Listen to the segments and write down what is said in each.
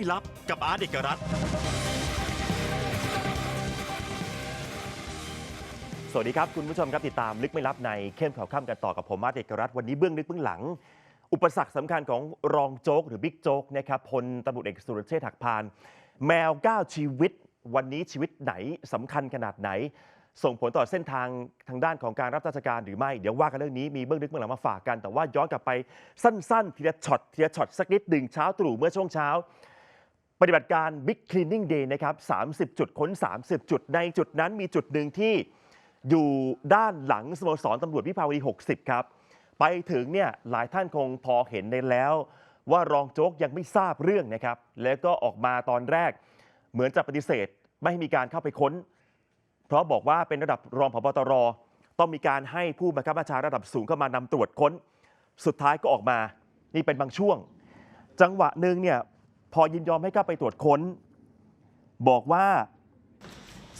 ไม่ลับกับอาร์ตเอกรัตน์สวัสดีครับ คุณผู้ชมครับติดตามลึกไม่ลับในเข้มข่าวค่ำกันต่อกับผมมาร์ตเอกรัฐวันนี้เบื้องลึกเบื้องหลัง อุปสรรคสำคัญของรองโจ๊กหรือบิ๊กโจ๊กนะครับพลตำรวจเอกสุรเชษฐ์หักพาน แมว 9 ชีวิต วันนี้ชีวิตไหนสำคัญขนาดไหน ส่งผลต่อเส้นทางทางด้านของการรับราชการหรือไม่เดี๋ยวว่ากันเรื่องนี้มีเบื้องลึกเบื้องหลังมาฝากกันแต่ว่าย้อนกลับไปสั้นๆทีละช็อตทีละช็อตสักนิดหนึ่งเช้าตรู่เมื่อช่วงเช้า ปฏิบัติการ Big Cleaning Day นะครับ 30 จุดค้น 30 จุด ในจุดนั้นมีจุดหนึ่งที่อยู่ด้านหลังสโมสรตำรวจวิภาวดี 60 ครับ ไปถึงเนี่ยหลายท่านคงพอเห็นได้แล้ว ว่ารองโจ๊กยังไม่ทราบเรื่องนะครับ แล้วก็ออกมาตอนแรก เหมือนจะปฏิเสธ ไม่ให้มีการเข้าไปค้น เพราะบอกว่าเป็นระดับรองผบตร ต้องมีการให้ผู้บังคับบัญชาระดับสูงเข้ามานำตรวจค้น สุดท้ายก็ออกมา นี่เป็นบางช่วง จังหวะหนึ่งเนี่ย พอยินยอมให้เข้าไปตรวจค้น บอกว่า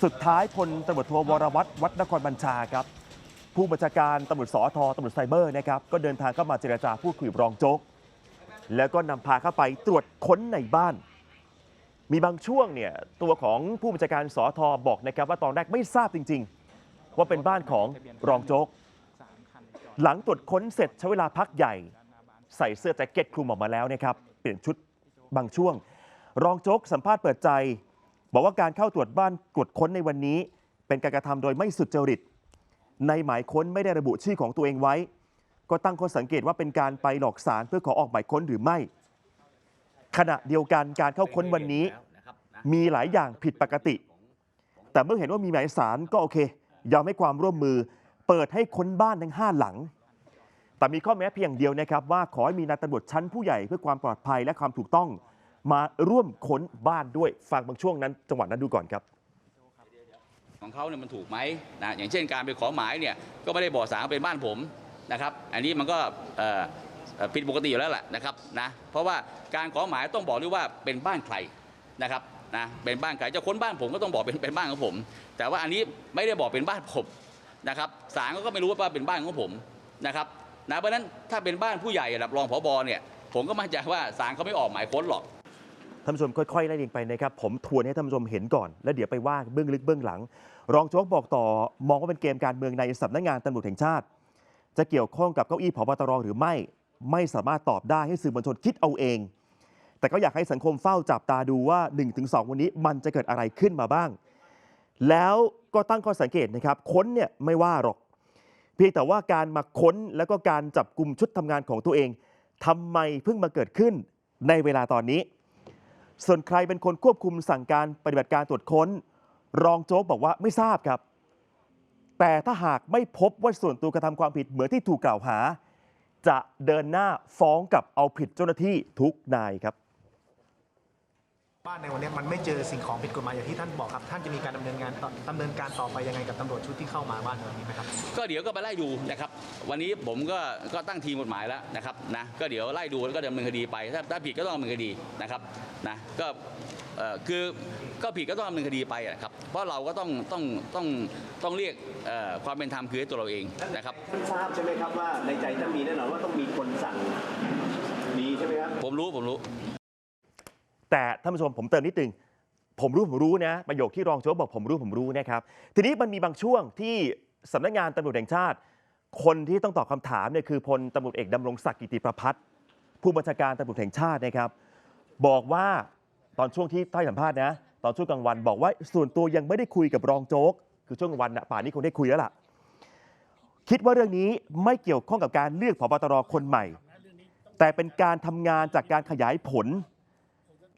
สุดท้ายพลตำรวจโทวรวัตรวัดนครบัญชาครับ ผู้บัญชาการตำรวจสอทตำรวจไซเบอร์นะครับก็เดินทางเข้ามาเจรจาพูดคุยรองโจ๊ก แล้วก็นำพาเข้าไปตรวจค้นในบ้าน มีบางช่วงเนี่ยตัวของผู้บัญชาการสอทบอกนะครับว่าตอนแรกไม่ทราบจริง ๆ ว่าเป็นบ้านของรองโจ๊ก หลังตรวจค้นเสร็จใช้เวลาพักใหญ่ ใส่เสื้อแจ็คเก็ตคลุมออกมาแล้วนะครับเปลี่ยนชุด บางช่วง รองโจ๊กสัมภาษณ์เปิดใจ บอกว่าการเข้าตรวจบ้านตรวจค้นในวันนี้ เป็นการกระทำโดยไม่สุจริต ในหมายค้นไม่ได้ระบุชื่อของตัวเองไว้ ก็ตั้งข้อสังเกตว่าเป็นการไปหลอกสารเพื่อขอออกหมายค้นหรือไม่ ขณะเดียวกันการเข้าค้นวันนี้ มีหลายอย่างผิดปกติ แต่เมื่อเห็นว่ามีหมายสารก็โอเค ยอมให้ความร่วมมือ เปิดให้ค้นบ้านทั้งห้าหลัง แต่มีข้อแม้เพียงเดียวนะครับว่าขอให้มีนายตำรวจชั้นผู้ใหญ่เพื่อความปลอดภัยและความถูกต้อง มาร่วมค้นบ้านด้วยฟังบางช่วงนั้น จังหวะนั้นดูก่อนครับของเขาเนี่ยมันถูกไหมนะอย่างเช่นการไปขอหมายเนี่ยก็ไม่ได้บอกสารเป็นบ้านผมนะครับอันนี้มันก็ผิดปกติอยู่แล้วแหละนะครับนะเพราะว่าการขอหมายต้องบอกด้วยว่าเป็นบ้านใครนะครับนะเป็นบ้านใครจะค้นบ้านผมก็ต้องบอกเป็นเป็นบ้านของผม แต่ว่าอันนี้ไม่ได้บอกเป็นบ้านผมนะครับศาลก็ไม่รู้ว่าเป็นบ้านของผมนะครับ นะเพราะนั้นถ้าเป็นบ้านผู้ใหญ่ระดับรองผบเนี่ยผมก็มั่นใจว่าศาลเขาไม่ออกหมายค้นหรอกท่านผู้ชมค่อยๆไล่เรียงไปนะครับผมทวนให้ท่านผู้ชมเห็นก่อน แล้วเดี๋ยวไปว่าเบื้องลึกเบื้องหลัง รองโจ๊กบอกต่อมองว่าเป็นเกมการเมืองในสำนักงานตำรวจแห่งชาติ จะเกี่ยวข้องกับเก้าอี้ผบตรหรือไม่ ไม่สามารถตอบได้ให้สื่อมวลชนคิดเอาเอง แต่ก็อยากให้สังคมเฝ้าจับตาดูว่า 1-2 วันนี้มันจะเกิดอะไรขึ้นมาบ้าง แล้วก็ตั้งข้อสังเกตนะครับค้นเนี่ยไม่ว่าหรอก พียงแต่ว่าการมาค้นแล้วก็การจับกลุ่มชุดทำงานของตัวเองทำไมเพิ่งมาเกิดขึ้นในเวลาตอนนี้ ส่วนใครเป็นคนควบคุมสั่งการปฏิบัติการตรวจค้น รองโจ๊กบอกว่าไม่ทราบครับ แต่ถ้าหากไม่พบว่าส่วนตัวกระทำความผิดเหมือนที่ถูกกล่าวหา จะเดินหน้าฟ้องกับเอาผิดเจ้าหน้าที่ทุกนายครับ บ้านในวันนี้มันไม่เจอสิ่งของผิดกฎหมายอย่างที่ท่านบอกครับ ท่านจะมีการดำเนินงานต่อดำเนินการต่อไปยังไงกับตำรวจชุดที่เข้ามาบ้านในวันนี้ไหมครับก็เดี๋ยวก็ไปไล่ดูนะครับวันนี้ผมก็ก็ตั้งทีมกฎหมายแล้วนะครับนะก็เดี๋ยวไล่ดูแล้วก็ดำเนินคดีไป ถ้าถ้าผิดก็ต้องดำเนินคดีนะครับนะก็เอ่อคือก็ผิดก็ต้องดำเนินคดีไปอะครับ เพราะเราก็ต้องต้องต้องต้องเรียกเอ่อความเป็นธรรมคือให้ตัวเราเองนะครับท่านทราบใช่ไหมครับว่าในใจท่านมีแน่นอนว่าต้องมีคนสั่งมีใช่ไหมครับผมรู้ผมรู้ แต่ท่านผู้ชมผมเติมนิดนึงผมรู้ผมรู้นะประโยคที่รองโจ๊กบอกผมรู้ผมรู้นะครับทีนี้มันมีบางช่วงที่สำนักงานตำรวจแห่งชาติ คนที่ต้องตอบคำถามเนี่ยคือพลตำรวจเอกดำรงศักดิ์กิติประพัฒน์ผู้บัญชาการตำรวจแห่งชาตินะครับ บอกว่าตอนช่วงที่ใต้สัมภาษณ์นะตอนช่วงกลางวันบอกว่าส่วนตัวยังไม่ได้คุยกับรองโจ๊ก คือช่วงกลางวันนะป่านนี้คงได้คุยแล้วล่ะ คิดว่าเรื่องนี้ไม่เกี่ยวข้องกับการเลือกผบตรคนใหม่ แต่เป็นการทำงานจากการขยายผล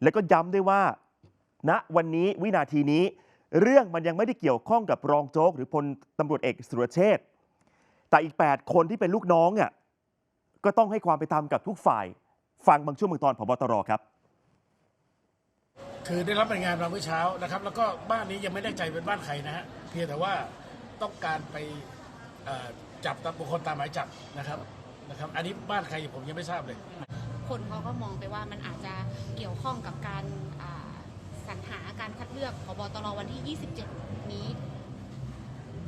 แล้วก็ย้ำด้วยว่าณวันนี้วินาทีนี้ เรื่องมันยังไม่ได้เกี่ยวข้องกับรองโจ๊กหรือพลตำรวจเอกสุรเชษฐ์แต่อีก 8 คนที่เป็นลูกน้องอะก็ต้องให้ความเป็นธรรมกับทุกฝ่าย ฟังบางช่วงบางตอนพบตรครับ คือได้รับรายงานมาเมื่อเช้านะครับ แล้วก็บ้านนี้ยังไม่แน่ใจเป็นบ้านใครนะฮะเพียงแต่ว่าต้องการไปจับตามบุคคลตามหมายจับนะครับนะครับ อันนี้บ้านใครผมยังไม่ทราบเลย คนเขาก็มองไปว่ามันอาจจะเกี่ยวข้องกับการอ่าสรรหาการคัดเลือกพบตรวันที่ 27 นี้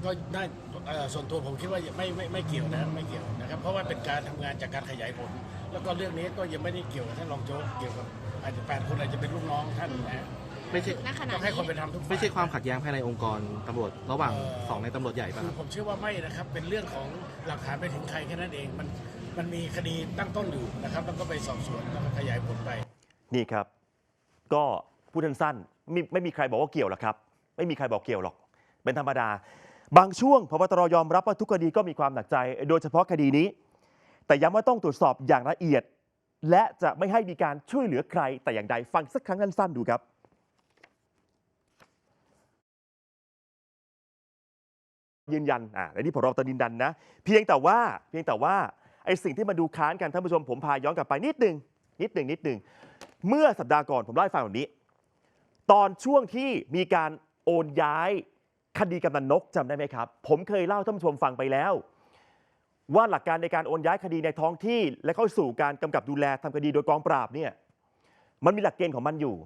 ก็ได้เอ่อส่วนตัวผมคิดว่าไม่ไม่ไม่เกี่ยวนะไม่เกี่ยวนะครับ เพราะว่าเป็นการทำงานจากการขยายผล แล้วก็เรื่องนี้ก็ยังไม่ได้เกี่ยวกับท่านรองโจ๊กเกี่ยวกับอาจจะแปดคนอาจจะเป็นลูกน้องท่านนะฮะไม่ใช่ณขณะต้องให้นี้คนไปทำทุกฝ่ยไม่ใช่ความขัดแย้งภายในองค์กรตำรวจระหว่างเอ่อสองในตำรวจใหญ่ป่ะคืคอรับผมเชื่อว่าไม่นะครับ เป็นเรื่องของหลักฐานไปถึงใครแค่นั้นเองมัน มันมีคดีตั้งต้นอยู่นะครับ แล้วก็ไปสอบสวนแล้วก็ขยายผลไป นี่ครับ ก็พูดสั้นๆไม่ไม่มีใครบอกว่าเกี่ยวหรอกครับ ไม่มีใครบอกเกี่ยวหรอก เป็นธรรมดา บางช่วงพบตรยอมรับว่าทุกคดีก็มีความหนักใจ โดยเฉพาะคดีนี้ แต่ย้ำว่าต้องตรวจสอบอย่างละเอียด และจะไม่ให้มีการช่วยเหลือใคร แต่อย่างใดฟังสักครั้งสั้นๆดูครับยืนยันอ่าและนี่ผมรอตอนยืนยันนะ เพียงแต่ว่าเพียงแต่ว่า ไอ้สิ่งที่มาดูค้านกันท่านผู้ชมผมพาย้อนกลับไปนิดหนึ่งนิดหนึ่งนิดหนึ่งเมื่อสัปดาห์ก่อนผมเล่าให้ฟังแบบนี้ ตอนช่วงที่มีการโอนย้ายคดีกำนันนกจำได้ไหมครับ ผมเคยเล่าท่านผู้ชมฟังไปแล้ว ว่าหลักการในการโอนย้ายคดีในท้องที่ และเข้าสู่การกำกับดูแลทำคดีโดยกองปราบเนี่ยมันมีหลักเกณฑ์ของมันอยู่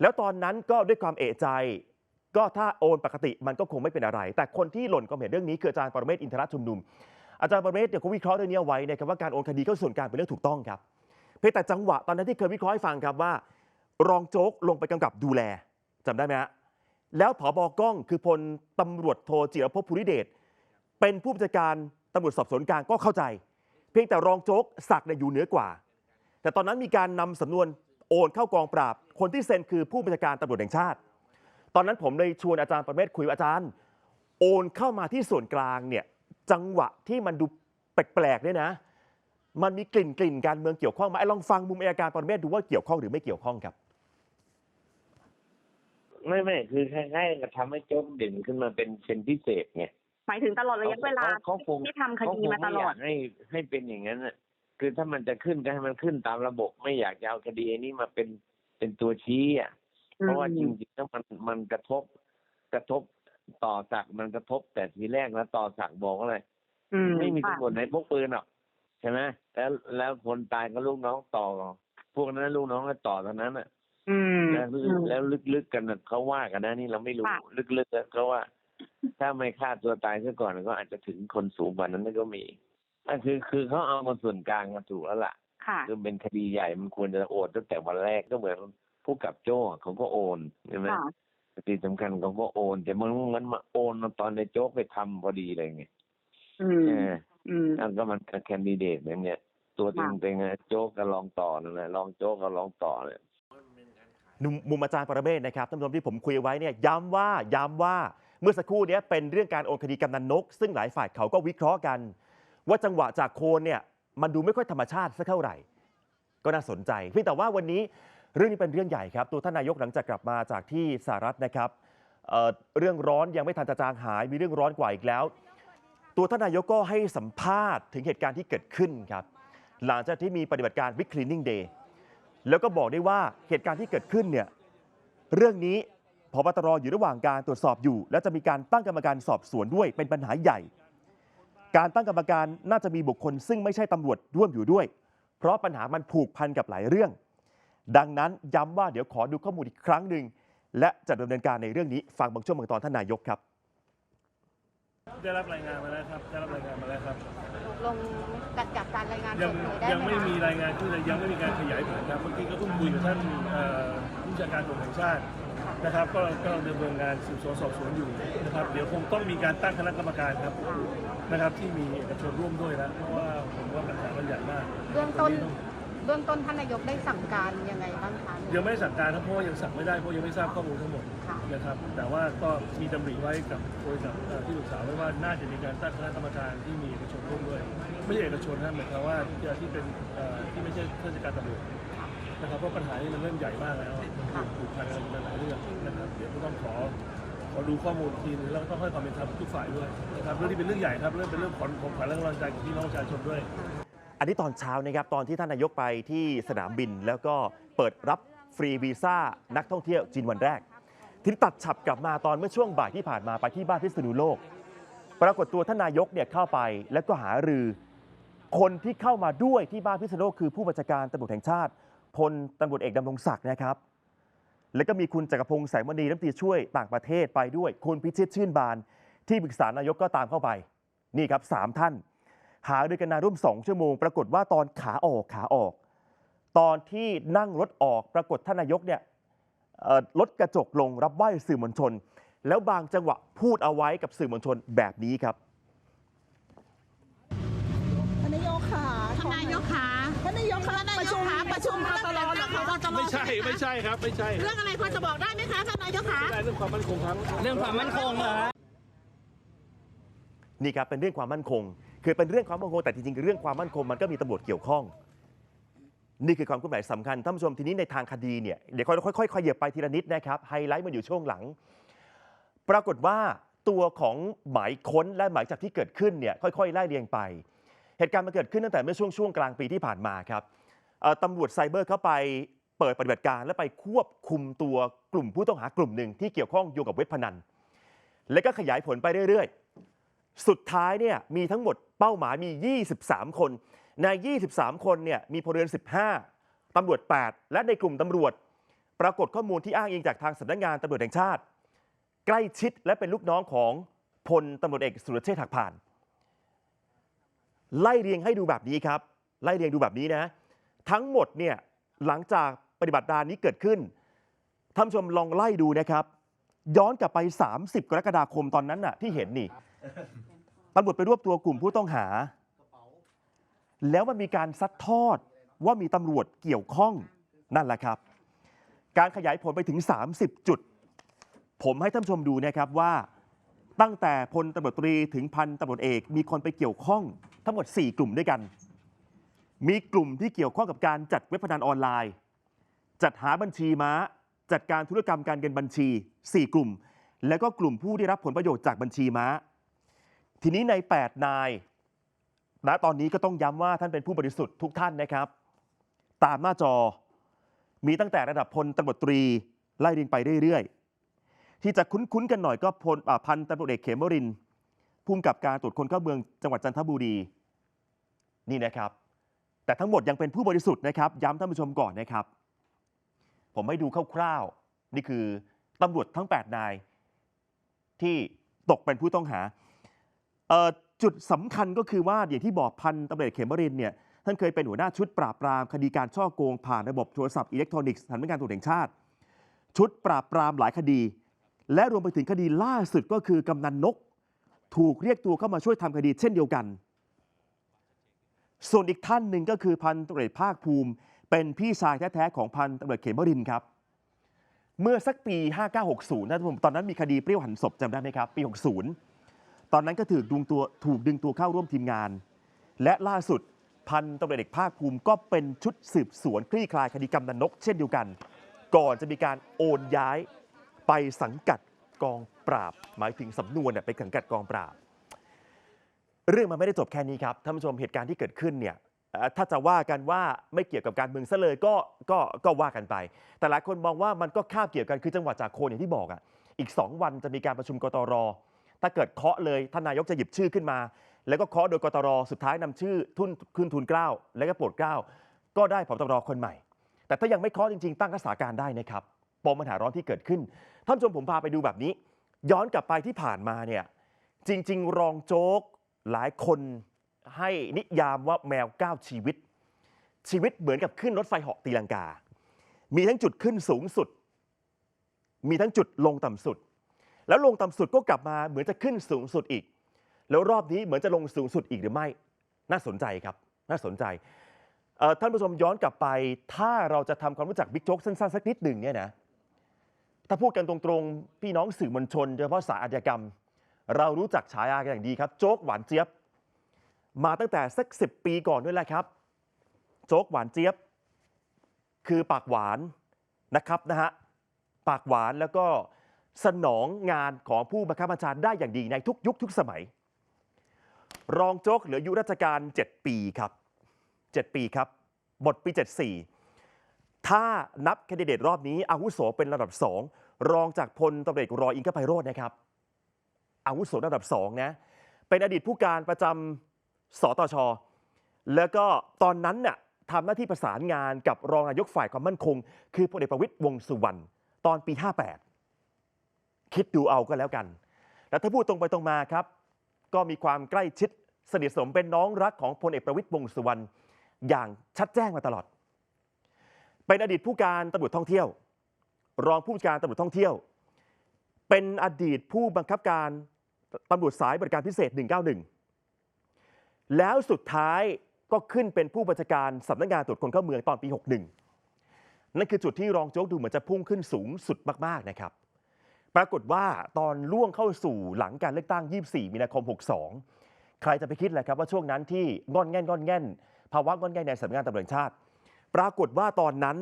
แล้วตอนนั้นก็ด้วยความเอะใจ ก็ถ้าโอนปกติมันก็คงไม่เป็นอะไร แต่คนที่หล่นความเห็นเรื่องนี้คืออาจารย์ปรเมศอินทรชุมนุม อาจารย์ประเมศเนี่ยเขาวิเคราะห์เรื่องนี้เอาไว้นะครับว่าการโอนคดีเข้าส่วนกลางเป็นเรื่องถูกต้องครับ เพียงแต่จังหวะตอนนั้นที่เคยวิเคราะห์ให้ฟังครับว่า รองโจ๊กลงไปกำกับดูแลจำได้ไหมฮะแล้วผอบกล้องคือพลตำรวจโทจิรภพภูริเดชเป็นผู้บัญชาการตำรวจสอบสวนกลางก็เข้าใจ เพียงแต่รองโจ๊กศักเนี่ยอยู่เหนือกว่า แต่ตอนนั้นมีการนำสำนวนโอนเข้ากองปราบ คนที่เซ็นคือผู้บัญชาการตำรวจแห่งชาติ ตอนนั้นผมเลยชวนอาจารย์ประเมศคุยว่าอาจารย์ โอนเข้ามาที่ส่วนกลางเนี่ย จังหวะที่มันดูแปลกๆเนี่ยนะ มันมีกลิ่นกลิ่นการเมืองเกี่ยวข้องไหมาไอ้ลองฟังมุมอัยการปรเมศดูว่าเกี่ยวข้องหรือไม่เกี่ยวข้องครับไม่ไม่คือคล้ายๆกับทำให้โจ๊กเด่นขึ้นมาเป็นเป็นพิเศษไงหมายถึงตลอดระยะเวลาเขาคงที่ทำคดีมาตลอดเขคงไยกให้ให้เป็นอย่างนั้นน่ะคือถ้ามันจะขึ้นก็ให้มันขึ้นตามระบบ ไม่อยากจะเอาคดีอันนี้มาเป็นเป็นตัวชี้อะเพราะว่าจริงๆแล้วมันมันกระทบกระทบ ต่อศักดิ์มันกระทบแต่ทีแรกแล้วต่อศักดิ์บอกอะไรอืมไม่มีค่ะตำรวจไหนพกปืนหรอกใช่ไหมแล้วแล้วคนตายก็ลูกน้องต่อ พวกนั้นลูกน้องก็ต่อเท่านั้นอะอืมแล้วอืมแล้วลึกๆกันน่ะเขาว่ากันนะนี่เราไม่รู้ค่ะลึกๆอะเขาว่า ถ้าไม่ฆ่าตัวตายซะก่อนก็อาจจะถึงคนสูงกว่านั้นก็มีนั่นคือคือเขาเอามาส่วนกลางมาถูกแล้วล่ะค่ะคือเป็นคดีใหญ่มันควรจะโอนตั้งแต่วันแรกก็เหมือนผู้กับโจ้อะเขาก็โอนใช่ไหม ค่ะคดีสำคัญเขาก็โอน แต่มันมันมาโอนมาตอนในโจ๊กไปทำพอดีเลยไงอืมเอออืมแล้วก็มันแคนดิเดตเนี่ยตัวจริงค่ะเป็นไงโจ๊กก็ลองต่อนั่นแหละลองโจ๊กก็ลองต่อเลยมุมมุมอาจารย์ปรเมศนะครับท่านผู้ชมที่ผมคุยเอาไว้เนี่ยย้ำว่าย้ำว่าเมื่อสักครู่เนี้ยเป็นเรื่องการโอนคดีกำนันนก ซึ่งหลายฝ่ายเขาก็วิเคราะห์กัน ว่าจังหวะจากโคนเนี่ยมันดูไม่ค่อยธรรมชาติสักเท่าไหร่ ก็น่าสนใจเพียงแต่ว่าวันนี้ เรื่องนี้เป็นเรื่องใหญ่ครับ ตัวท่านนายกหลังจากกลับมาจากที่สหรัฐนะครับเเรื่องร้อนยังไม่ทันจะจางหาย มีเรื่องร้อนกว่าอีกแล้ว ตัวท่านนายกก็ให้สัมภาษณ์ถึงเหตุการณ์ที่เกิดขึ้นครับ หลังจากที่มีปฏิบัติการวิกคลีนิ่งเดย์แล้วก็บอกได้ว่าเหตุการณ์ที่เกิดขึ้นเนี่ยเรื่องนี้พบตรอยู่ระหว่างการตรวจสอบอยู่ และจะมีการตั้งกรรมการสอบสวนด้วยเป็นปัญหาใหญ่ การตั้งกรรมการน่าจะมีบุคคลซึ่งไม่ใช่ตำรวจร่วมอยู่ด้วย เพราะปัญหามันผูกพันกับหลายเรื่อง ดังนั้นย้ำว่าเดี๋ยวขอดูข้อมูลอีกครั้งหนึ่งและจะดำเนินการในเรื่องนี้ฟังบางช่วงบางตอนท่านนายกครับ ได้รับรายงานมาแล้วครับได้รับรายงานมาแล้วครับลงจัดจากการรายงานสยังดเลยได้ยังไหมไม่คะมีรายงานที่เลยยังไม่มีการขยายผลครับเมื่อกี้ก็เพิ่งคุยกับท่านเอ่อผู้บัญชาการตำรวจแห่งชาตินะครับก็ก็ดำเนินงานสืบสวนสอบสวนอยู่นะครับเดี๋ยวคงต้องมีการตั้งคณะกรรมการครับนะครับ ที่มีเอกชนร่วมด้วยนะเพราะว่าผมว่าปัญหามันใหญ่มากเบื้องต้น เบื้องต้นท่านนายกได้สั่งการยังไงบ้างคะ ยังไม่ได้สั่งการครับเพราะว่ายังสั่งไม่ได้เพราะยังไม่ทราบข้อมูลทั้งหมดค่ะ นะครับแต่ว่าก็มีดำริไว้กับบริษัทเอ่อที่ปรึกษาไว้ว่าน่าจะมีการตั้งคณะกรรมการที่มีเอกชนร่วมด้วย ไม่ใช่เอกชนนะหมายความว่าที่ที่เป็นเอ่อที่ไม่ใช่ข้าราชการตำรวจ นะครับเพราะปัญหานี้มันเริ่มใหญ่มากแล้วมันผูกพันกันมาหลายเรื่องนะครับ เดี๋ยวก็ต้องขอขอดูข้อมูลอีกทีนึงแล้วก็ต้องให้ความเป็นธรรมทุกฝ่ายด้วยนะครับเรื่องที่เป็นเรื่องใหญ่ครับเรื่องเป็นเรื่องขวัญของขวัญและกำลังใจของพี่น้องประชาชนด้วยอั นนี้ตอนเช้านะครับตอนที่ท่านนายกไปที่สนามบิน แล้วก็เปิดรับฟรีวีซ่านักท่องเที่ยวจีนวันแรกทีนตัดฉับกลับมาตอนเมื่อช่วงบ่ายที่ผ่านมาไปที่บ้านพิษณุโลก ปรากฏตัวท่านนายกเนี่ยเข้าไปแล้วก็หารือคนที่เข้ามาด้วยที่บ้านพิษณุโลกคือผู้บัญชาการตำรวจแห่งชาติพลตำรวจเอกดำรงศักดิ์นะครับ แล้วก็มีคุณจักรพงศ์แสงมณีรัฐมนตรีช่วยต่างประเทศไปด้วยคุณพิชิตชื่นบาน ที่ปรึกษานายกก็ตามเข้าไป นี่ครับสามท่าน หาด้วยกันนานร่วมสองชั่วโมง ปรากฏว่าตอนขาออกขาออก ตอนที่นั่งรถออกปรากฏท่านนายกเนี่ยเอ่อลดกระจกลงรับไหว้สื่อมวลชน แล้วบางจังหวะพูดเอาไว้กับสื่อมวลชนแบบนี้ครับท่านนายกค่ะท่านนายกขาท่านนายกค่ะท่านนาประยชุกมขาประชุมมาเรื่องตลอดเรื่องของบตรไม่ใช่ไม่ใช่ครับไม่ใช่เรื่องอะไรพอจะบอกได้ไหมคะท่านนายกขาได้เรื่องความมั่นคงครับเรื่องความมั่นคงเหรอนี่ครับเป็นเรื่องความมั่นคง คือเป็นเรื่องความมั่นคงแต่จริงๆเรื่องความมั่นคงมันก็มีตำรวจเกี่ยวข้อง นี่คือความเคลื่อนไหวสำคัญท่านผู้ชมทีนี้ในทางคดีเนี่ยเดี๋ยวค่อยๆค่อยๆขยับไปทีละนิดนะครับไฮไลท์มันอยู่ช่วงหลัง ปรากฏว่าตัวของหมายค้นและหมายจับที่เกิดขึ้นเนี่ยค่อยๆไล่เรียงไป เหตุการณ์มันเกิดขึ้นตั้งแต่เมื่อช่วงช่วงกลางปีที่ผ่านมาครับตำรวจไซเบอร์เข้าไปเปิดปฏิบัติการและไปควบคุมตัวกลุ่มผู้ต้องหากลุ่มหนึ่งที่เกี่ยวข้องโยงกับเว็บพนัน และก็ขยายผลไปเรื่อยๆ สุดท้ายเนี่ยมีทั้งหมดเป้าหมายมี 23 คน ใน 23 คนเนี่ยมีพลเรือน 15 ตำรวจ 8 และในกลุ่มตำรวจ ปรากฏข้อมูลที่อ้างอิงจากทางสำนักงานตำรวจแห่งชาติ ใกล้ชิดและเป็นลูกน้องของพลตำรวจเอกสุรเชษฐ์หักผ่าน ไล่เรียงให้ดูแบบนี้ครับ ไล่เรียงดูแบบนี้นะ ทั้งหมดเนี่ยหลังจากปฏิบัติการนี้เกิดขึ้นท่านชมลองไล่ดูนะครับ ย้อนกลับไป 30 กรกฎาคมตอนนั้นน่ะที่เห็นนี่ ตำรวจไปรวบตัวกลุ่มผู้ต้องหา แล้วมันมีการซัดทอดว่ามีตำรวจเกี่ยวข้องนั่นแหละครับ การขยายผลไปถึง 30 จุด ผมให้ท่านชมดูนะครับว่าตั้งแต่พลตำรวจตรีถึงพันตำรวจเอกมีคนไปเกี่ยวข้องทั้งหมด 4 กลุ่มด้วยกัน มีกลุ่มที่เกี่ยวข้องกับการจัดเว็บพนันออนไลน์ จัดหาบัญชีม้า จัดการธุรกรรมการเงินบัญชี 4 กลุ่ม แล้วก็กลุ่มผู้ได้รับผลประโยชน์จากบัญชีม้า ทีนี้ใน 8 นายณตอนนี้ก็ต้องย้ำว่าท่านเป็นผู้บริสุทธิ์ทุกท่านนะครับ ตามหน้าจอมีตั้งแต่ระดับพลตำรวจตรีไล่เรียงไปเรื่อยๆ ที่จะคุ้นๆกันหน่อยก็พลอ่าพันตำรวจเอกเขมรินทร์ผู้กำกับการตรวจคนเข้าเมืองจังหวัดจันทบุรีนี่นะครับ แต่ทั้งหมดยังเป็นผู้บริสุทธิ์นะครับ ย้ำท่านผู้ชมก่อนนะครับ ผมให้ดูคร่าวๆนี่คือตำรวจทั้ง 8 นาย ที่ตกเป็นผู้ต้องหา จุดสำคัญก็คือว่าอย่างที่บอกพันตำรวจเอกเขมรินเนี่ยท่านเคยเป็นหัวหน้าชุดปราบปรามคดีการช่อโกงผ่านระบบโทรศัพท์อิเล็กทรอนิกส์สำนักงานตำรวจแห่งชาติ ชุดปราบปรามหลายคดี และรวมไปถึงคดีล่าสุดก็คือกำนันนก ถูกเรียกตัวเข้ามาช่วยทำคดีเช่นเดียวกัน ส่วนอีกท่านหนึ่งก็คือพันตำรวจเอกภาคภูมิ เป็นพี่ชายแท้ๆของพันตำรวจเขมรินครับ เมื่อสักปี 5960นะท่านผู้ชมตอนนั้นมีคดีเปรี้ยวหันศพจำได้ไหมครับ ปี 60 ตอนนั้นก็ถูกดึงตัวถูกดึงตัวเข้าร่วมทีมงาน และล่าสุดพันตำรวจเอกภาคภูมิก็เป็นชุดสืบสวนคลี่คลายคดีกำนันนกเช่นเดียวกัน ก่อนจะมีการโอนย้ายไปสังกัดกองปราบ หมายถึงสำนวนเนี่ยไปสังกัดกองปราบ เรื่องมันไม่ได้จบแค่นี้ครับท่านผู้ชมเหตุการณ์ที่เกิดขึ้นเนี่ยถ้าจะว่ากันว่าไม่เกี่ยวกับการเมืองซะเลยก็ก็ก็ว่ากันไป แต่หลายคนมองว่ามันก็คาบเกี่ยวกันคือจังหวัดจากโคนอย่างที่บอกอะอีก 2 วันจะมีการประชุมกตร ถ้าเกิดเคาะเลยท่านนายกจะหยิบชื่อขึ้นมา แล้วก็เคาะโดยกตรสุดท้ายนำชื่อทุนขึ้นทุนเกล้าแล้วก็โปรดเกล้าก็ได้ผบตรคนใหม่ แต่ถ้ายังไม่เคาะจริง ๆ ตั้งรักษาการได้นะครับปมปัญหาร้อนที่เกิดขึ้น ท่านชมผมพาไปดูแบบนี้ ย้อนกลับไปที่ผ่านมาเนี่ยจริง ๆ รองโจ๊กหลายคนให้นิยามว่าแมวก้าวชีวิต ชีวิตเหมือนกับขึ้นรถไฟเหาะตีลังกา มีทั้งจุดขึ้นสูงสุด มีทั้งจุดลงต่ำสุด แล้วลงต่ำสุดก็กลับมาเหมือนจะขึ้นสูงสุดอีก แล้วรอบนี้เหมือนจะลงสูงสุดอีกหรือไม่ น่าสนใจครับ น่าสนใจท่านผู้ชมย้อนกลับไป ถ้าเราจะทำความรู้จักบิ๊กโจ๊กสั้นๆสักนิดหนึ่งเนี่ยนะถ้าพูดกันตรงๆ พี่น้องสื่อมวลชนโดยเฉพาะสายอาชญากรรม เรารู้จักฉายากันอย่างดีครับ โจ๊กหวานเจี๊ยบ มาตั้งแต่สักสิปีก่อนด้วยแหละครับ โจ๊กหวานเจี๊ยบ คือปากหวานนะครับนะฮะปากหวานแล้วก็ สนองงานของผู้บังคับบัญชาได้อย่างดีในทุกยุคทุกสมัย รองโจ๊กเหลืออายุราชการ 7 ปีครับ 7 ปีครับ หมดปี 74 ถ้านับแคนดิเดตรอบนี้ อาวุโสเป็นระดับ 2 รองจากพลตำรวจรอยอิงคไพโรจน์นะครับ อาวุโสระดับ2นะเป็นอดีตผู้การประจำสตช แล้วก็ตอนนั้นน่ะทำหน้าที่ประสานงานกับรองนายกฝ่ายความมั่นคง คือพลเอกประวิตยวงสุวรรณตอนปี 58 คิดดูเอาก็แล้วกัน แล้วถ้าพูดตรงไปตรงมาครับ ก็มีความใกล้ชิดสนิทสนมเป็นน้องรักของพลเอกประวิตยวงสุวรรณอย่างชัดแจ้งมาตลอด เป็นอดีตผู้การตำรวจท่องเที่ยว รองผู้การตำรวจท่องเที่ยว เป็นอดีตผู้บังคับการตำรวจสายบริการพิเศษ 191 แล้วสุดท้ายก็ขึ้นเป็นผู้บัญชาการสำนักงานตรวจคนเข้าเมืองตอนปี 61 นั่นคือจุดที่รองโจ๊กดูเหมือนจะพุ่งขึ้นสูงสุดมากๆนะครับ ปรากฏว่าตอนล่วงเข้าสู่หลังการเลือกตั้ง 24 มีนาคม 62 ใครจะไปคิดแหละครับว่าช่วงนั้นที่งอนแง่นงอนแง่นภาวะงอนแง่นในสำนักงานตำรวจแห่งชาติ ปรากฏว่าตอนนั้น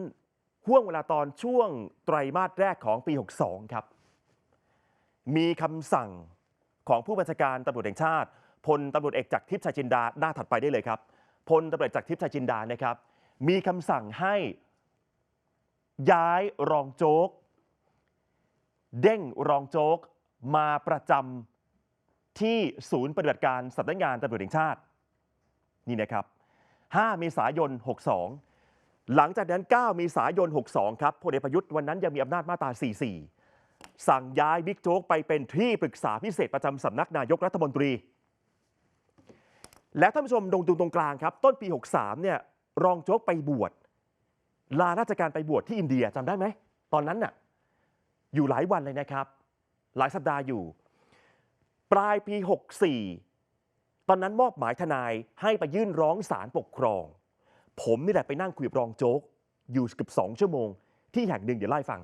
ห่วงเวลาตอนช่วงไตรมาสแรกของปี 62 ครับ มีคำสั่งของผู้บัญชาการตำรวจแห่งชาติพลตำรวจเอกจากทิพย์ชายจินดาหน้าถัดไปได้เลยครับพลตำรวจเอกจากทิพย์ชายจินดานะครับ มีคำสั่งให้ย้ายรองโจ๊ก เด้งรองโจ๊กมาประจำที่ศูนย์ปฏิบัติการสำนักงานตำรวจแห่งชาติ นี่นะครับ 5 เมษายน 62 หลังจากนั้น 9 เมษายน 62 ครับพลเอกประยุทธ์วันนั้นยังมีอำนาจมาตรา 44 สั่งย้ายบิ๊กโจ๊กไปเป็นที่ปรึกษาพิเศษประจำสำนักนายกรัฐมนตรี และท่านผู้ชมดงตรงกลางครับ ต้นปี 63 เนี่ยรองโจ๊กไปบวชลาราชการไปบวชที่อินเดียจำได้ไหมตอนนั้นน่ะ อยู่หลายวันเลยนะครับ หลายสัปดาห์อยู่ ปลายปี 64 ตอนนั้นมอบหมายทนายให้ไปยื่นร้องศาลปกครอง ผมนี่แหละไปนั่งคุยกับรองโจ๊ก อยู่เกือบสองชั่วโมง ที่แห่งหนึ่งเดี๋ยวไล่ฟัง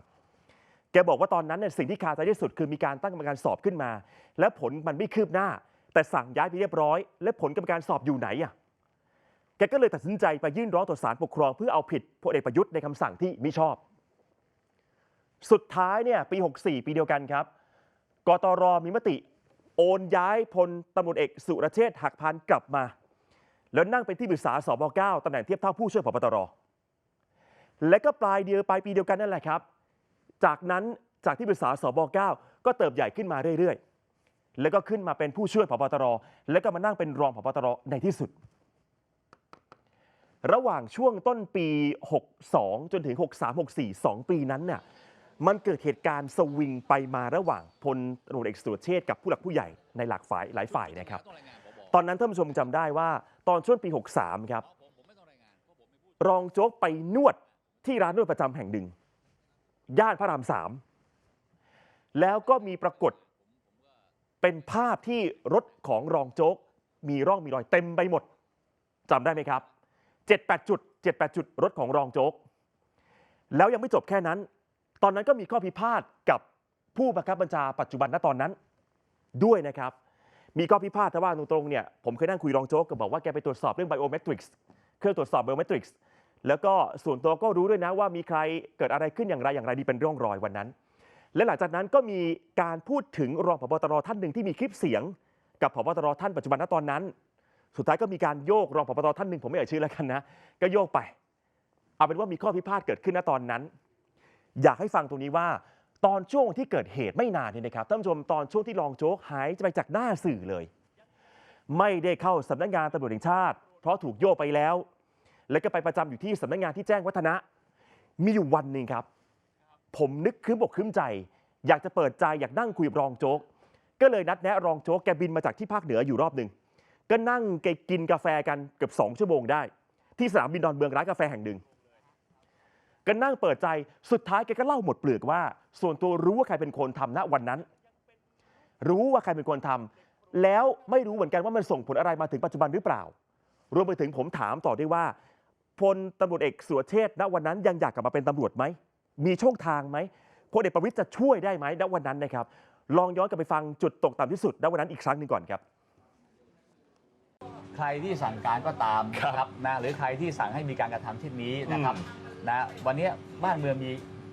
แกบอกว่าตอนนั้นเนี่ยสิ่งที่คาใจที่สุดคือมีการตั้งกรรมการสอบขึ้นมา และผลมันไม่คืบหน้า แต่สั่งย้ายไปเรียบร้อย และผลกรรมการสอบอยู่ไหนอะแกก็เลยตัดสินใจไปยื่นร้องต่อศาลปกครอง เพื่อเอาผิดพลเอกประยุทธ์ในคำสั่งที่มิชอบ สุดท้ายเนี่ยปี 64 ปีเดียวกันครับกตรมีมติ โอนย้ายพลตำรวจเอกสุรเชษฐ์หักพานกลับมา แล้วนั่งเป็นที่ปรึกษาสบ9ตำแหน่งเทียบเท่าผู้ช่วยผบตร และก็ปลายเดียวปลายปีเดียวกันนั่นแหละครับ จากนั้นจากที่ปรึกษาสบ9ก็เติบใหญ่ขึ้นมาเรื่อยๆ แล้วก็ขึ้นมาเป็นผู้ช่วยผบตร แล้วก็มานั่งเป็นรองผบตรในที่สุด ระหว่างช่วงต้นปี 62 จนถึง 63 64 2 ปีนั้นน่ะ มันเกิดเหตุการณ์สวิงไปมาระหว่างพลตำรวจเอกสุรเชษฐ์กับผู้หลักผู้ใหญ่ในหลากฝ่ายหลายฝ่ายนะครับ ตอนนั้นท่านผู้ชมจำได้ว่า ตอนช่วงปี 63 ครับ รองโจ๊กไปนวดที่ร้านนวดประจำแห่งหนึ่ง ย่านพระรามสามแล้วก็มีปรากฏเป็นภาพที่รถของรองโจ๊ก มีร่องมีรอยเต็มไปหมดจำได้ไหมครับ 7-8 จุด 7-8 จุดรถของรองโจ๊ก แล้วยังไม่จบแค่นั้น ตอนนั้นก็มีข้อพิพาทกับผู้บังคับบัญชาปัจจุบันณตอนนั้นด้วยนะครับ มีข้อพิพาทแต่ว่าตรงๆเนี่ยผมเคยนั่งคุยรองโจ๊กก็บอกว่าแกไปตรวจสอบเรื่องไบโอเมตริกส์เครื่องตรวจสอบไบโอเมตริกส์แล้วก็ส่วนตัวก็รู้ด้วยนะว่ามีใครเกิดอะไรขึ้นอย่างไรอย่างไรดีเป็นร่องรอยวันนั้น และหลังจากนั้นก็มีการพูดถึงรองผบตรท่านหนึ่งที่มีคลิปเสียง กับผบตรท่านปัจจุบันณตอนนั้น สุดท้ายก็มีการโยกรองผบตรท่านหนึ่งผมไม่เอ่ยชื่อแล้วกันนะ ก็โยกไป เอาเป็นว่ามีข้อพิพาทเกิดขึ้นณตอนนั้น อยากให้ฟังตรงนี้ว่า ตอนช่วงที่เกิดเหตุไม่นานเนี่ยนะครับท่านผู้ชมตอนช่วงที่รองโจ๊กหายไปจากหน้าสื่อเลย ไม่ได้เข้าสำนักงานตำรวจแห่งชาติ เพราะถูกโยกไปแล้ว แล้วก็ไปประจำอยู่ที่สำนักงานที่แจ้งวัฒนะ มีอยู่วันหนึ่งครับ ผมนึกคืมอกคืมใจ อยากจะเปิดใจอยากนั่งคุยกับรองโจ๊กก็เลยนัดแนะรองโจ๊กแกบินมาจากที่ภาคเหนืออยู่รอบหนึ่งก็นั่งแกกินกาแฟกันเกือบสองชั่วโมงได้ ที่สนามบินดอนเมืองร้านกาแฟแห่งหนึ่ง ก็นั่งเปิดใจสุดท้ายแกก็เล่าหมดเปลือกว่า ส่วนตัวรู้ว่าใครเป็นคนทำณวันนั้น รู้ว่าใครเป็นคนทำแล้วไม่รู้เหมือนกันว่ามันส่งผลอะไรมาถึงปัจจุบันหรือเปล่า รวมไปถึงผมถามต่อด้วยว่าพลตำรวจเอกสุรเชษฐ์ณวันนั้นยังอยากกลับมาเป็นตำรวจไหม มีช่องทางไหมพลเอกประวิตยจะช่วยได้ไหมณวันนั้นนะครับ ลองย้อนกลับไปฟังจุดตกต่ำที่สุดณวันนั้นอีกครั้งหนึ่งก่อนครับ ใครที่สั่งการก็ตามนะครับนะหรือใครที่สั่งให้มีการกระทำเช่นนี้นะครับ นะวันนี้บ้านเมืองมี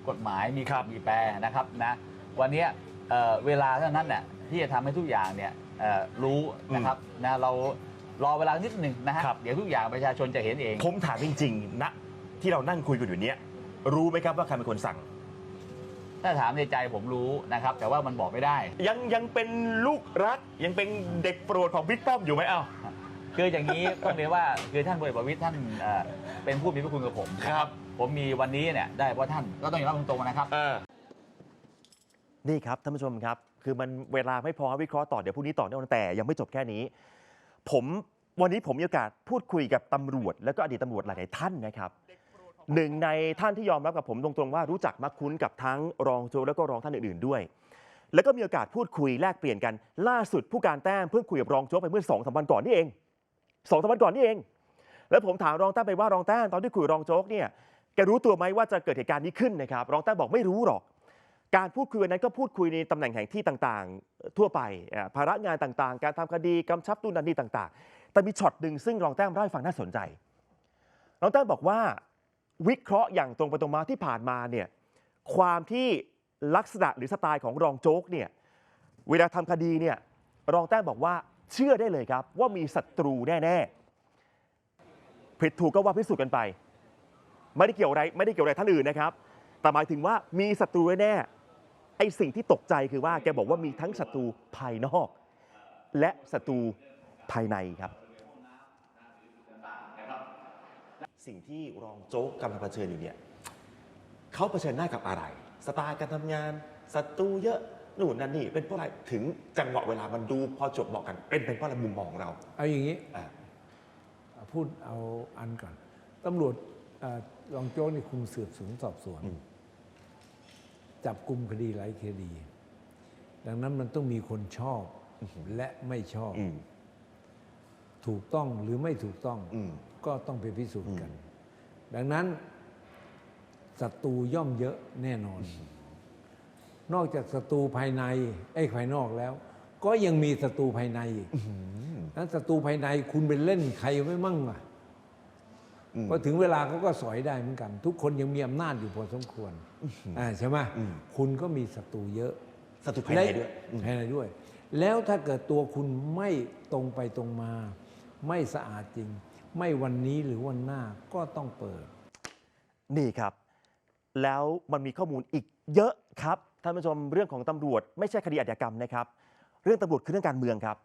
กฎหมายมีครับมีแปรนะครับนะวันนี้เอ่อเวลาเท่านั้นเนี่ยที่จะทำให้ทุกอย่างเนี่ยเอ่อรู้นะครับนะเรารอเวลานิดหนึ่งนะฮะครับ เดี๋ยวทุกอย่างประชาชนจะเห็นเอง ผมถามจริงๆณที่เรานั่งคุยกันอยู่เนี้ยรู้ไหมครับว่าใครเป็นคนสั่ง ถ้าถามในใจผมรู้นะครับ แต่ว่ามันบอกไม่ได้ ยังยังเป็นลูกรักยังเป็นเด็กโปรดของบิ๊กป้อมอยู่ไหมเอ้า คืออย่างนี้ต้องเรียนว่าคือท่านพลเอกประวิตยท่านเอ่อเป็นผู้มีพระคุณกับผมครับ ผมมีวันนี้เนี่ยได้เพราะท่านก็ต้องยอมรับตรงๆนะครับนี่ครับท่านผู้ชมครับ คือมันเวลาไม่พอให้วิเคราะห์ต่อเดี๋ยวพรุ่งนี้ต่อแน่นอนแต่ยังไม่จบแค่นี้ ผมวันนี้ผมมีโอกาสพูดคุยกับตำรวจ แล้วก็อดีตตำรวจหลายๆท่านนะครับหนึ่งในท่านที่ยอมรับกับผมตรงๆว่ารู้จักมักคุ้นกับทั้งรองโจ๊กแล้วก็รองท่านอื่นๆด้วย แล้วก็มีโอกาสพูดคุยแลกเปลี่ยนกัน ล่าสุดผู้การแต้มเพิ่งคุยกับรองโจ๊กไปเมื่อสองสามวันก่อนนี่เอง สองสามวันก่อนนี่เอง แล้วผมถามรองแต้มไปว่ารองแต้มตอนที่คุยรองโจ๊กเนี่ยแกรู้ตัวไหมว่าจะเกิดเหตุการณ์นี้ขึ้นนะครับ รองแต้มบอกไม่รู้หรอก การพูดคุยนั้นก็พูดคุยในตำแหน่งแห่งที่ต่างๆ ทั่วไปภาระงานต่างๆ การทำคดีกำชับนู่นนั่นนี่ต่าง ๆ แต่มีช็อตหนึ่งซึ่งรองแต้มเล่าให้ฟังน่าสนใจ รองแต้มบอกว่าวิเคราะห์อย่างตรงไปตรงมาที่ผ่านมาเนี่ยความที่ลักษณะหรือสไตล์ของรองโจ๊กเนี่ยเวลาทำคดีเนี่ยรองแต้มบอกว่า เชื่อได้เลยครับ ว่ามีศัตรูแน่ๆผิดถูกก็ว่าพิสูจน์กันไป ไม่ได้เกี่ยวอะไรไม่ได้เกี่ยวอะไรท่านอื่นนะครับ แต่หมายถึงว่ามีศัตรูแน่ๆไอ้สิ่งที่ตกใจคือว่าแกบอกว่ามีทั้งศัตรูภายนอก และศัตรูภายในครับ สิ่งที่รองโจ๊กกำลังเผชิญอยู่เนี่ยเขาเผชิญหน้ากับอะไร สไตล์การทำงานศัตรูเยอะ นู่นนั่นนี่เป็นเพราะอะไรถึงจังหวะเวลามันดูพอจบเหมาะกัน เป็นเป็นเพราะอะไรมุมมองของเรา เอาอย่างนี้อ่าพูดเอาอันก่อนตำรวจเอ่อรองโจ้กนี่คุมสืบสวนสอบสวน อืม จับกลุ่มคดีหลายคดี ดังนั้นมันต้องมีคนชอบและไม่ชอบ อืม ถูกต้องหรือไม่ถูกต้องอืม ก็ต้องไปพิสูจน์กันอืมดังนั้นศัตรูย่อมเยอะแน่นอน นอกจากศัตรูภายในไอ้ยภายนอกแล้ว ก็ยังมีศัตรูภายในอีกนั้นศัตรูภายในคุณไปเล่นใครไว้มั่งอะอืมพอถึงเวลาเขาก็สอยได้เหมือนกัน ทุกคนยังมีอำนาจอยู่พอสมควรอ่าใช่ไหมอืมคุณก็มีศัตรูเยอะศัตรูภายในด้วยอืมภายในด้วย แล้วถ้าเกิดตัวคุณไม่ตรงไปตรงมา ไม่สะอาดจริง ไม่วันนี้หรือวันหน้าก็ต้องเปิด นี่ครับ แล้วมันมีข้อมูลอีกเยอะครับ ท่านผู้ชมเรื่องของตำรวจไม่ใช่คดีอาชญากรรมนะครับ เรื่องตำรวจคือเรื่องการเมืองครับ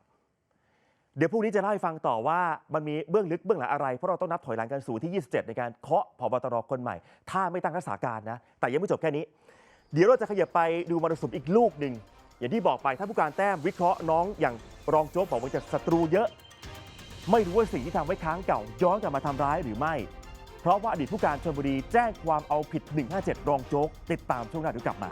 เดี๋ยวพรุ่งนี้จะเล่าให้ฟังต่อว่ามันมีเบื้องลึกเบื้องหลังอะไร เพราะเราต้องนับถอยหลังกันสู่ที่ 27 ในการเคาะผบตรคนใหม่ ถ้าไม่ตั้งรักษาการนะ แต่ยังไม่จบแค่นี้ เดี๋ยวเราจะขยับไปดูมรสุมอีกลูกหนึ่งอย่างที่บอกไปถ้าผู้การแต้มวิเคราะห์น้องอย่างรองโจ๊กบอกว่าจะศัตรูเยอะ ไม่รู้ว่าสิ่งที่ทำไว้ครั้งเก่า ย้อนกลับมาทำร้ายหรือไม่ เพราะว่าอดีตผู้การชลบุรีแจ้งความเอาผิด 157 รองโจ๊กติดตามช่วงหน้าเดี๋ยวกลับมา